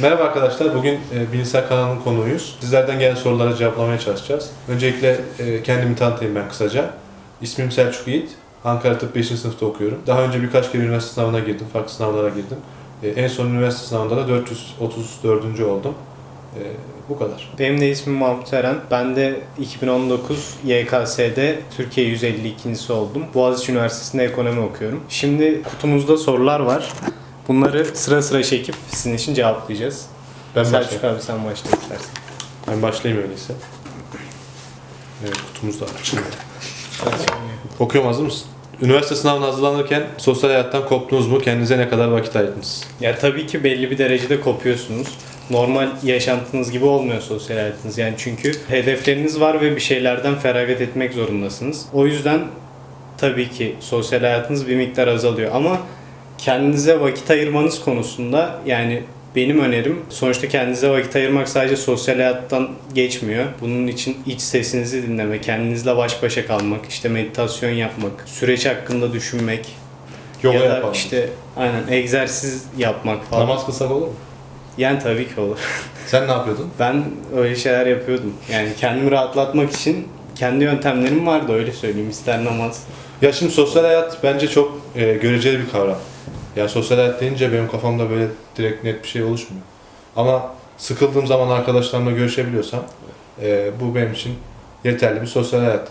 Merhaba arkadaşlar, bugün e, Bilimsel kanalının konuğuyuz. Sizlerden gelen sorulara cevaplamaya çalışacağız. Öncelikle e, kendimi tanıtayım ben kısaca. İsmim Selçuk Yiğit, Ankara Tıp 5. sınıfta okuyorum. Daha önce birkaç kere üniversite sınavına girdim, farklı sınavlara girdim. E, en son üniversite sınavında da 434. oldum. Bu kadar. Benim de ismim Mahmut Eren. Ben de 2019 YKS'de Türkiye 152.si oldum. Boğaziçi Üniversitesi'nde ekonomi okuyorum. Şimdi kutumuzda sorular var. Bunları sıra sıra çekip sizin için cevaplayacağız. Ben Selçuk başlayayım. abi sen başla istersen. Ben başlayayım öyleyse. Evet, kutumuz da açıldı. Okuyorum hazır mısın? Üniversite sınavına hazırlanırken sosyal hayattan koptunuz mu? Kendinize ne kadar vakit ayırdınız? Ya tabii ki belli bir derecede kopuyorsunuz. Normal yaşantınız gibi olmuyor sosyal hayatınız. Yani çünkü hedefleriniz var ve bir şeylerden feragat etmek zorundasınız. O yüzden tabii ki sosyal hayatınız bir miktar azalıyor ama kendinize vakit ayırmanız konusunda yani benim önerim sonuçta kendinize vakit ayırmak sadece sosyal hayattan geçmiyor. Bunun için iç sesinizi dinleme, kendinizle baş başa kalmak, işte meditasyon yapmak, süreç hakkında düşünmek Yoga ya da yapalım. işte aynen egzersiz yapmak falan. Namaz kılsak olur mu? Yani tabii ki olur. Sen ne yapıyordun? Ben öyle şeyler yapıyordum. Yani kendimi rahatlatmak için kendi yöntemlerim vardı öyle söyleyeyim. İster namaz. Ya şimdi sosyal hayat bence çok e, göreceli bir kavram. Ya sosyal hayat deyince benim kafamda böyle direkt net bir şey oluşmuyor. Ama sıkıldığım zaman arkadaşlarımla görüşebiliyorsam e, bu benim için yeterli bir sosyal hayat.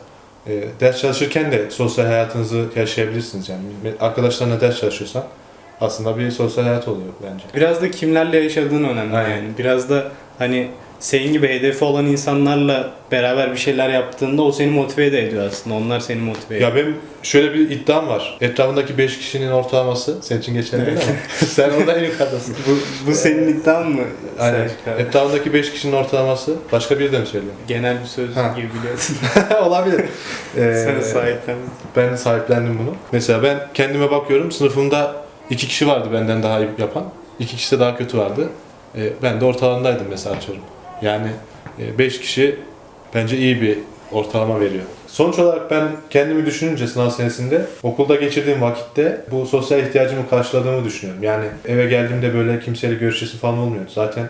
E, ders çalışırken de sosyal hayatınızı yaşayabilirsiniz yani. Arkadaşlarla ders çalışıyorsan aslında bir sosyal hayat oluyor bence. Biraz da kimlerle yaşadığın önemli Aynen. yani. Biraz da hani senin gibi hedefi olan insanlarla beraber bir şeyler yaptığında o seni motive de ediyor aslında. Onlar seni motive ediyor. Ya benim şöyle bir iddiam var. Etrafındaki 5 kişinin ortalaması senin için geçerli değil ama sen orada en yukarıdasın. bu, bu senin iddian mı? Aynen. Etrafındaki 5 kişinin ortalaması başka biri de mi söylüyor? Genel bir söz Ha. gibi biliyorsun. Olabilir. Ee, Sen sahiplendin. ben sahiplendim bunu. Mesela ben kendime bakıyorum. Sınıfımda iki kişi vardı benden daha iyi yapan. İki kişi de daha kötü vardı. Ee, ben de ortalarındaydım mesela atıyorum. Yani 5 kişi bence iyi bir ortalama veriyor. Sonuç olarak ben kendimi düşününce sınav senesinde okulda geçirdiğim vakitte bu sosyal ihtiyacımı karşıladığımı düşünüyorum. Yani eve geldiğimde böyle kimseyle görüşesi falan olmuyordu. Zaten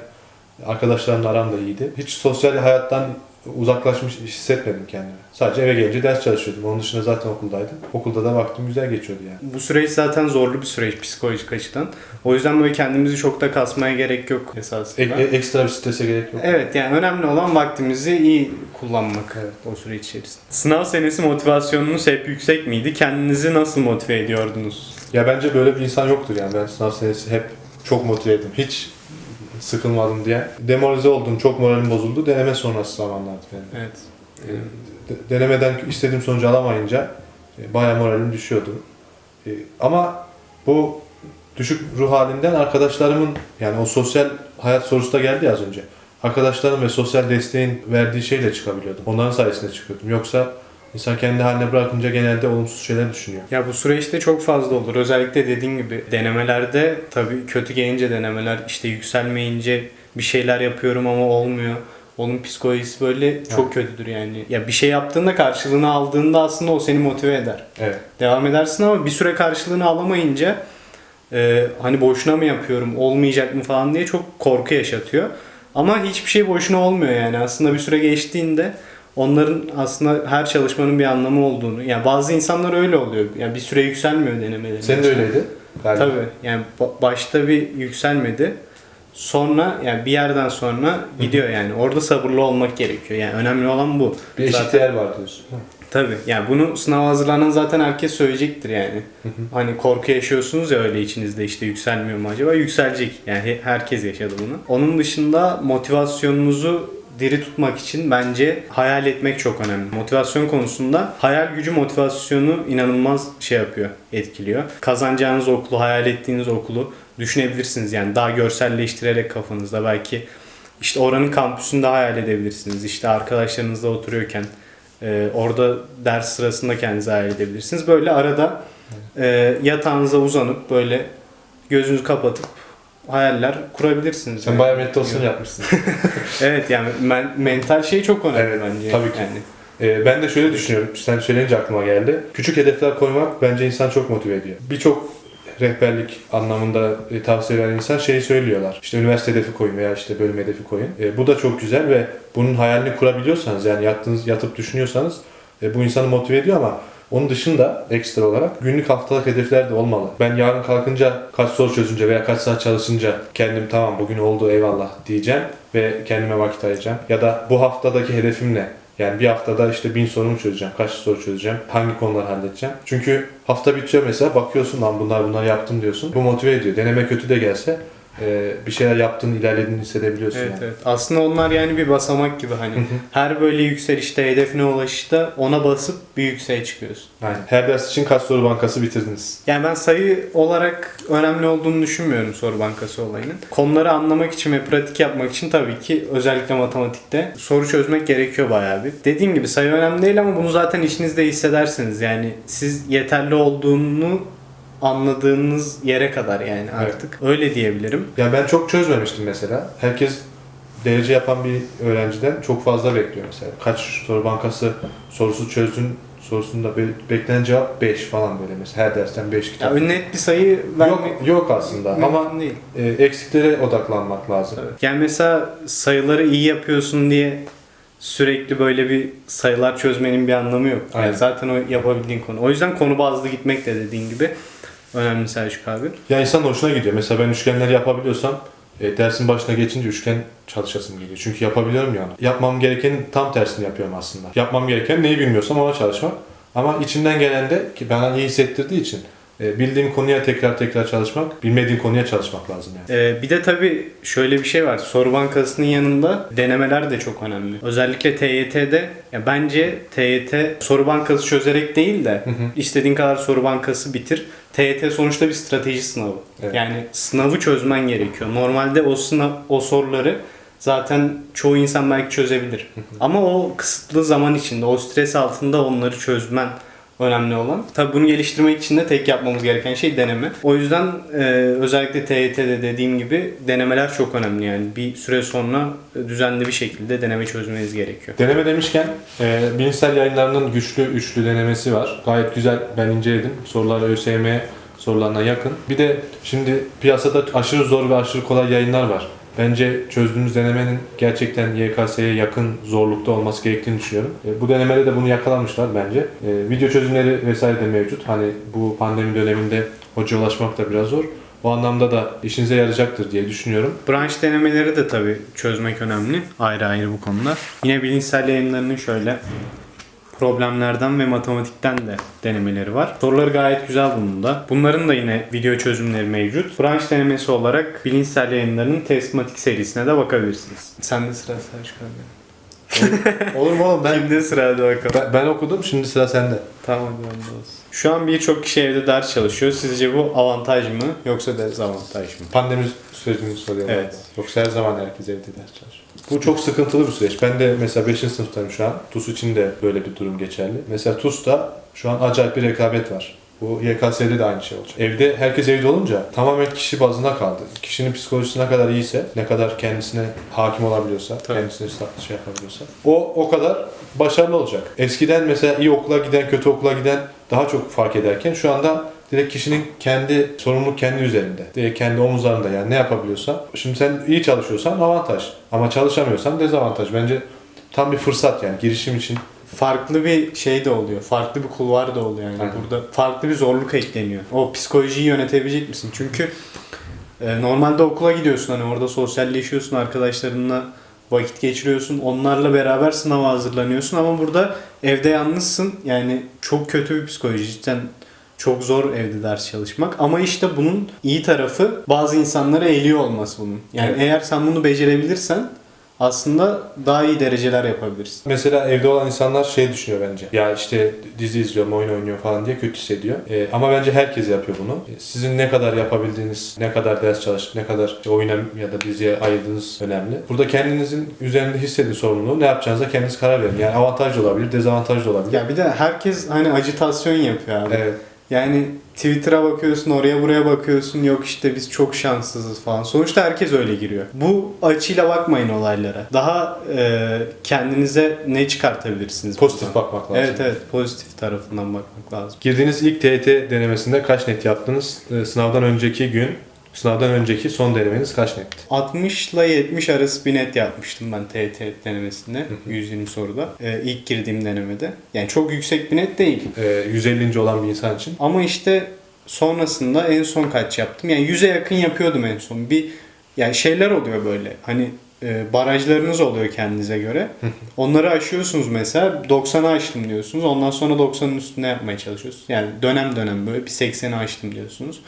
arkadaşlarımla aram da iyiydi. Hiç sosyal hayattan uzaklaşmış hissetmedim kendimi. Sadece eve gelince ders çalışıyordum. Onun dışında zaten okuldaydım. Okulda da vaktim güzel geçiyordu yani. Bu süreç zaten zorlu bir süreç psikolojik açıdan. O yüzden böyle kendimizi çok da kasmaya gerek yok E- esasında. e- ekstra bir strese gerek yok. Evet yani önemli olan vaktimizi iyi kullanmak Evet. o süreç içerisinde. Sınav senesi motivasyonunuz hep yüksek miydi? Kendinizi nasıl motive ediyordunuz? Ya bence böyle bir insan yoktur yani. Ben sınav senesi hep çok motiveydim. Hiç sıkılmadım diye. Demoralize oldum, çok moralim bozuldu. Deneme sonrası zamanlardı benim. Evet. E, de- Denemeden istediğim sonucu alamayınca e, bayağı moralim düşüyordu. E, Ama bu düşük ruh halinden arkadaşlarımın yani o sosyal hayat sorusu da geldi ya az önce. Arkadaşlarım ve sosyal desteğin verdiği şeyle çıkabiliyordum. Onların sayesinde çıkıyordum. Yoksa insan kendi haline bırakınca genelde olumsuz şeyler düşünüyor. Ya bu süreçte çok fazla olur. Özellikle dediğin gibi denemelerde tabii kötü gelince denemeler işte yükselmeyince bir şeyler yapıyorum ama olmuyor. Onun psikolojisi böyle çok kötüdür yani. Ya bir şey yaptığında karşılığını aldığında aslında o seni motive eder. Evet. devam edersin ama bir süre karşılığını alamayınca e, hani boşuna mı yapıyorum, olmayacak mı falan diye çok korku yaşatıyor. Ama hiçbir şey boşuna olmuyor yani. Aslında bir süre geçtiğinde onların aslında her çalışmanın bir anlamı olduğunu. Yani bazı insanlar öyle oluyor. Yani bir süre yükselmiyor denemelerinde. Senin de öyleydi. Galiba. Tabii. Yani ba- başta bir yükselmedi. Sonra yani bir yerden sonra gidiyor yani. Orada sabırlı olmak gerekiyor. Yani önemli olan bu. Bir Zaten- değer var diyorsun. Tabii. Yani bunu sınava hazırlanan zaten herkes söyleyecektir yani. Hani korku yaşıyorsunuz ya öyle içinizde işte yükselmiyor mu acaba? Yükselecek. Yani he- herkes yaşadı bunu. Onun dışında motivasyonunuzu diri tutmak için bence hayal etmek çok önemli. Motivasyon konusunda hayal gücü motivasyonu inanılmaz şey yapıyor, etkiliyor. Kazanacağınız okulu, hayal ettiğiniz okulu düşünebilirsiniz. Yani daha görselleştirerek kafanızda belki işte oranın kampüsünde hayal edebilirsiniz. İşte arkadaşlarınızla oturuyorken ee, orada ders sırasında kendinizi hayal edebilirsiniz. Böyle arada e, yatağınıza uzanıp böyle gözünüzü kapatıp hayaller kurabilirsiniz. Sen yani. bayağı meditasyon yapmışsın. Evet yani men- mental şey çok önemli Evet, bence. tabii ki. Yani. Ee, ben de şöyle düşünüyorum. Sen söyleyince aklıma geldi. Küçük hedefler koymak bence insan çok motive ediyor. Birçok rehberlik anlamında e, tavsiye veren insan şeyi söylüyorlar. İşte üniversite hedefi koyun veya işte bölüm hedefi koyun. E, bu da çok güzel ve bunun hayalini kurabiliyorsanız yani yattığınız, yatıp düşünüyorsanız e, bu insanı motive ediyor ama onun dışında ekstra olarak günlük haftalık hedefler de olmalı. Ben yarın kalkınca kaç soru çözünce veya kaç saat çalışınca kendim tamam bugün oldu eyvallah diyeceğim ve kendime vakit ayıracağım. Ya da bu haftadaki hedefim ne? Yani bir haftada işte bin sorumu çözeceğim, kaç soru çözeceğim, hangi konuları halledeceğim. Çünkü hafta bitiyor mesela bakıyorsun lan bunlar bunlar yaptım diyorsun. Bu motive ediyor. Deneme kötü de gelse e, bir şeyler yaptığını, ilerlediğini hissedebiliyorsun Evet yani. evet. Aslında onlar yani bir basamak gibi hani. Her böyle yükselişte, hedefine ulaşışta ona basıp bir yükseğe çıkıyorsun. Aynen. Her ders için kaç soru bankası bitirdiniz? Yani ben sayı olarak önemli olduğunu düşünmüyorum soru bankası olayının. Konuları anlamak için ve pratik yapmak için tabii ki özellikle matematikte soru çözmek gerekiyor bayağı bir. Dediğim gibi sayı önemli değil ama bunu zaten işinizde hissedersiniz. Yani siz yeterli olduğunu anladığınız yere kadar yani Evet. artık. Öyle diyebilirim. Ya ben çok çözmemiştim mesela. Herkes derece yapan bir öğrenciden çok fazla bekliyor mesela. Kaç soru bankası sorusu çözdün sorusunda be- beklenen cevap 5 falan böyle mesela. Her dersten 5 Ya kitap. net bir sayı vermek yok, yok aslında ama değil. e, eksiklere odaklanmak lazım. Evet. Yani mesela sayıları iyi yapıyorsun diye sürekli böyle bir sayılar çözmenin bir anlamı yok. Yani Aynen. zaten o yapabildiğin konu. O yüzden konu bazlı gitmek de dediğin gibi önemli Selçuk abi. Ya insan hoşuna gidiyor. Mesela ben üçgenleri yapabiliyorsam e, dersin başına geçince üçgen çalışasım geliyor. Çünkü yapabiliyorum ya onu. Yapmam gerekenin tam tersini yapıyorum aslında. Yapmam gereken neyi bilmiyorsam ona çalışmak. Ama içimden gelen de ki bana iyi hissettirdiği için e, bildiğim konuya tekrar tekrar çalışmak, bilmediğim konuya çalışmak lazım yani. Ee, bir de tabii şöyle bir şey var. Soru bankasının yanında denemeler de çok önemli. Özellikle TYT'de ya bence TYT soru bankası çözerek değil de istediğin kadar soru bankası bitir. TYT sonuçta bir strateji sınavı. Evet. Yani sınavı çözmen gerekiyor. Normalde o sınav o soruları zaten çoğu insan belki çözebilir. Ama o kısıtlı zaman içinde, o stres altında onları çözmen önemli olan. Tabii bunu geliştirmek için de tek yapmamız gereken şey deneme. O yüzden e, özellikle TYT'de dediğim gibi denemeler çok önemli yani. Bir süre sonra düzenli bir şekilde deneme çözmeniz gerekiyor. Deneme demişken e, bilimsel yayınlarının güçlü üçlü denemesi var. Gayet güzel ben inceledim. Sorular ÖSYM sorularına yakın. Bir de şimdi piyasada aşırı zor ve aşırı kolay yayınlar var. Bence çözdüğümüz denemenin gerçekten YKS'ye yakın zorlukta olması gerektiğini düşünüyorum. E, bu denemede de bunu yakalamışlar bence. E, video çözümleri vesaire de mevcut. Hani bu pandemi döneminde hoca ulaşmak da biraz zor. O anlamda da işinize yarayacaktır diye düşünüyorum. Branş denemeleri de tabii çözmek önemli. Ayrı ayrı bu konuda. Yine bilimsel yayınlarının şöyle problemlerden ve matematikten de denemeleri var. Soruları gayet güzel bunun da. Bunların da yine video çözümleri mevcut. Branş denemesi olarak bilimsel yayınlarının testmatik serisine de bakabilirsiniz. Sen de sıra Selçuk abi. Olur mu oğlum? Ben, Kimde sıra hadi bakalım. ben, ben okudum şimdi sıra sende. Tamam hadi olsun. Şu an birçok kişi evde ders çalışıyor. Sizce bu avantaj mı yoksa dezavantaj mı? Pandemi sürecini soruyorum. Evet. Yoksa her zaman herkes evde ders çalışıyor. Bu çok sıkıntılı bir süreç. Ben de mesela 5. sınıftayım şu an. TUS için de böyle bir durum geçerli. Mesela TUS'ta şu an acayip bir rekabet var. Bu YKS'de de aynı şey olacak. Evde herkes evde olunca tamamen kişi bazına kaldı. Kişinin psikolojisi ne kadar iyiyse, ne kadar kendisine hakim olabiliyorsa, Tabii. kendisine şey yapabiliyorsa o o kadar başarılı olacak. Eskiden mesela iyi okula giden, kötü okula giden daha çok fark ederken şu anda direkt kişinin kendi sorumluluk kendi üzerinde. Direkt kendi omuzlarında yani ne yapabiliyorsa. Şimdi sen iyi çalışıyorsan avantaj ama çalışamıyorsan dezavantaj. Bence tam bir fırsat yani girişim için. Farklı bir şey de oluyor. Farklı bir kulvar da oluyor yani. Aynen. Burada farklı bir zorluk ekleniyor. O psikolojiyi yönetebilecek misin? Çünkü e, normalde okula gidiyorsun hani orada sosyalleşiyorsun arkadaşlarınla vakit geçiriyorsun. Onlarla beraber sınava hazırlanıyorsun ama burada evde yalnızsın. Yani çok kötü bir psikoloji. Cidden çok zor evde ders çalışmak. Ama işte bunun iyi tarafı bazı insanlara eliyor olması bunun. Yani Evet. eğer sen bunu becerebilirsen aslında daha iyi dereceler yapabilirsin. Mesela evde olan insanlar şey düşünüyor bence. Ya işte dizi izliyorum, oyun oynuyor falan diye kötü hissediyor. Ee, ama bence herkes yapıyor bunu. Ee, Sizin ne kadar yapabildiğiniz, ne kadar ders çalışıp, ne kadar işte oyuna ya da diziye ayırdığınız önemli. Burada kendinizin üzerinde hissedin sorumluluğu. Ne yapacağınıza kendiniz karar verin. Yani avantaj da olabilir, dezavantaj da olabilir. Ya bir de herkes hani acitasyon yapıyor abi. Evet. Yani Twitter'a bakıyorsun, oraya buraya bakıyorsun. Yok işte biz çok şanssızız falan. Sonuçta herkes öyle giriyor. Bu açıyla bakmayın olaylara. Daha e, kendinize ne çıkartabilirsiniz? Pozitif buradan? bakmak lazım. Evet evet pozitif tarafından bakmak lazım. Girdiğiniz ilk TYT denemesinde kaç net yaptınız? Ee, Sınavdan önceki gün, sınavdan önceki son denemeniz kaç netti? 60 ile 70 arası bir net yapmıştım ben TET denemesinde. 120 soruda. E, ilk girdiğim denemede. Yani çok yüksek bir net değil. Ee, 150. olan bir insan için. Ama işte sonrasında en son kaç yaptım? Yani 100'e yakın yapıyordum en son. Bir yani şeyler oluyor böyle. Hani e, barajlarınız oluyor kendinize göre. Onları aşıyorsunuz mesela. 90'ı aştım diyorsunuz. Ondan sonra 90'ın üstünde yapmaya çalışıyorsunuz. Yani dönem dönem böyle bir 80'i aştım diyorsunuz.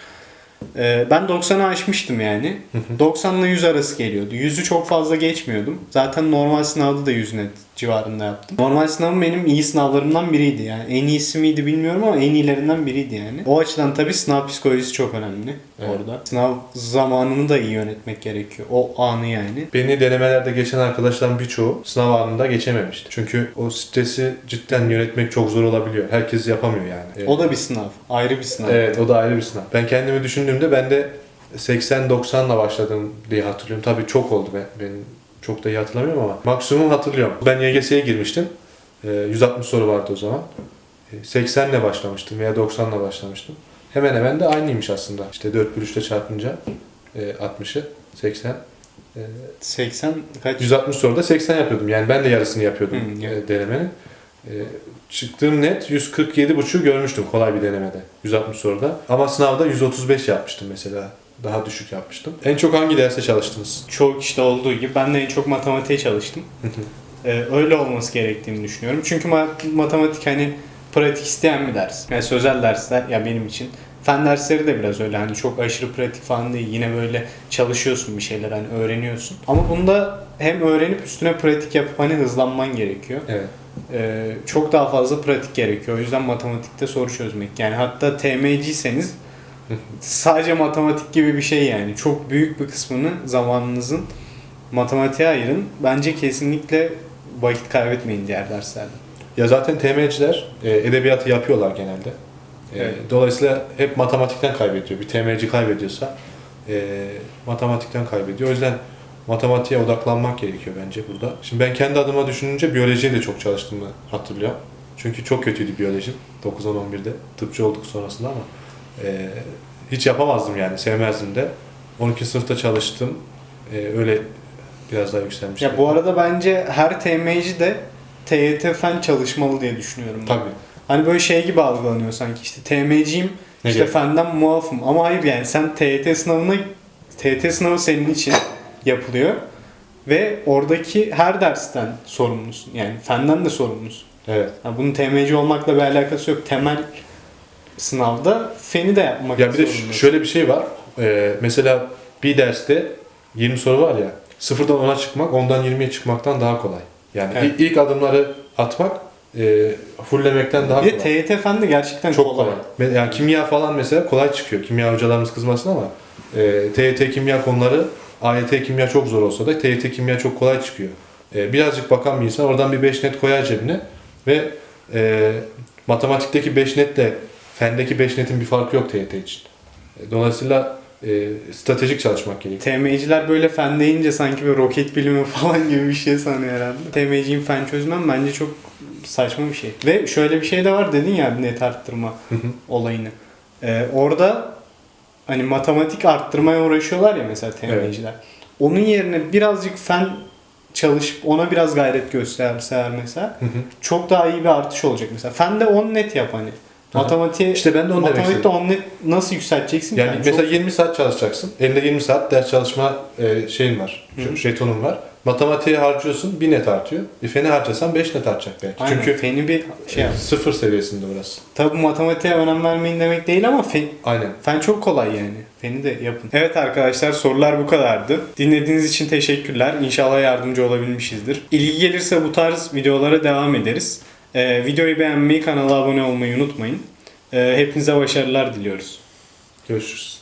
E, ben 90'ı aşmıştım yani. 90 ile 100 arası geliyordu. 100'ü çok fazla geçmiyordum. Zaten normal sınavda da 100 net civarında yaptım. Normal sınavım benim iyi sınavlarımdan biriydi yani. En iyisi miydi bilmiyorum ama en iyilerinden biriydi yani. O açıdan tabii sınav psikolojisi çok önemli Evet. orada. Sınav zamanını da iyi yönetmek gerekiyor. O anı yani. Beni denemelerde geçen arkadaşların birçoğu sınav anında geçememişti. Çünkü o stresi cidden yönetmek çok zor olabiliyor. Herkes yapamıyor yani. O da bir sınav. Ayrı bir sınav. Evet o da ayrı bir sınav. Ben kendimi düşündüğümde ben de 80-90'la başladım diye hatırlıyorum. Tabii çok oldu ben, benim çok da iyi hatırlamıyorum ama maksimum hatırlıyorum. Ben YGS'ye girmiştim. Ee, 160 soru vardı o zaman. Ee, 80 ile başlamıştım veya 90 ile başlamıştım. Hemen hemen de aynıymış aslında. İşte 4 bölü 3'te çarpınca e, 60'ı 80. e, 80 kaç? 160 soruda 80 yapıyordum. Yani ben de yarısını yapıyordum e, denemenin. E, çıktığım net 147.5'u görmüştüm kolay bir denemede. 160 soruda. Ama sınavda 135 yapmıştım mesela. Daha düşük yapmıştım. En çok hangi derste çalıştınız? Çok işte olduğu gibi ben de en çok matematiğe çalıştım. Ee, öyle olması gerektiğini düşünüyorum. Çünkü ma- matematik hani pratik isteyen bir ders. Yani sözel dersler ya benim için. Fen dersleri de biraz öyle hani çok aşırı pratik falan değil. Yine böyle çalışıyorsun bir şeyler hani öğreniyorsun. Ama bunda hem öğrenip üstüne pratik yapıp hani hızlanman gerekiyor. Evet. Ee, çok daha fazla pratik gerekiyor. O yüzden matematikte soru çözmek. Yani hatta TMC'seniz sadece matematik gibi bir şey yani. Çok büyük bir kısmını zamanınızın matematiğe ayırın. Bence kesinlikle vakit kaybetmeyin diğer derslerde. Ya zaten TM'ciler e, edebiyatı yapıyorlar genelde. E, Evet. Dolayısıyla hep matematikten kaybediyor. Bir TM'ci kaybediyorsa e, matematikten kaybediyor. O yüzden matematiğe odaklanmak gerekiyor bence burada. Şimdi ben kendi adıma düşününce biyolojiye de çok çalıştığımı hatırlıyorum. Çünkü çok kötüydü biyolojim 9-10-11'de. Tıpçı olduk sonrasında ama e, hiç yapamazdım yani. Sevmezdim de. 12 sınıfta çalıştım. E, öyle biraz daha yükselmiştim. Ya bu arada bence her TM'ci de TYT fen çalışmalı diye düşünüyorum. ben. Tabii. Hani böyle şey gibi algılanıyor sanki işte TM'ciyim Ne işte gibi? fenden muafım ama hayır yani sen TYT sınavına TYT sınavı senin için yapılıyor ve oradaki her dersten sorumlusun yani fenden de sorumlusun. Evet. Yani bunun TM'ci olmakla bir alakası yok. Temel sınavda feni de yapmak Ya bir de zorundasın. şöyle bir şey var. Ee, mesela bir derste 20 soru var ya. Sıfırdan 10'a çıkmak ondan 20'ye çıkmaktan daha kolay. Yani Evet. ilk, ilk adımları atmak e, fulllemekten daha Bir kolay. de TYT fen de gerçekten Çok kolay. kolay. Me- Yani kimya falan mesela kolay çıkıyor. Kimya hocalarımız kızmasın ama e, TYT kimya konuları AYT kimya çok zor olsa da TYT kimya çok kolay çıkıyor. E, birazcık bakan bir insan oradan bir 5 net koyar cebine ve e, matematikteki 5 netle fendeki 5 netin bir farkı yok TYT için. Dolayısıyla e, stratejik çalışmak gerekiyor. TM'ciler böyle fen deyince sanki bir roket bilimi falan gibi bir şey sanıyor herhalde. TM'ciyim fen çözmem bence çok saçma bir şey. Ve şöyle bir şey de var dedin ya net arttırma olayını. Ee, orada hani matematik arttırmaya uğraşıyorlar ya mesela TM'ciler. Onun yerine birazcık fen çalışıp ona biraz gayret gösterseler mesela çok daha iyi bir artış olacak mesela. Fende 10 net yap hani. Matematiğe İşte ben de onu matematikte istedim. 10 net nasıl yükselteceksin? Yani çok- mesela 20 saat çalışacaksın. Elinde 20 saat ders çalışma e, şeyin var. Hı. Jetonun var. Matematiğe harcıyorsun 1 net artıyor. E, feni harcasan 5 net artacak belki. Aynen, Çünkü feni bir şey yap. sıfır seviyesinde burası. Tabi matematiğe önem vermeyin demek değil ama fen, Aynen. fen çok kolay yani. Feni de yapın. Evet arkadaşlar sorular bu kadardı. Dinlediğiniz için teşekkürler. İnşallah yardımcı olabilmişizdir. İlgi gelirse bu tarz videolara devam ederiz. Ee, videoyu beğenmeyi, kanala abone olmayı unutmayın. Ee, hepinize başarılar diliyoruz. Görüşürüz.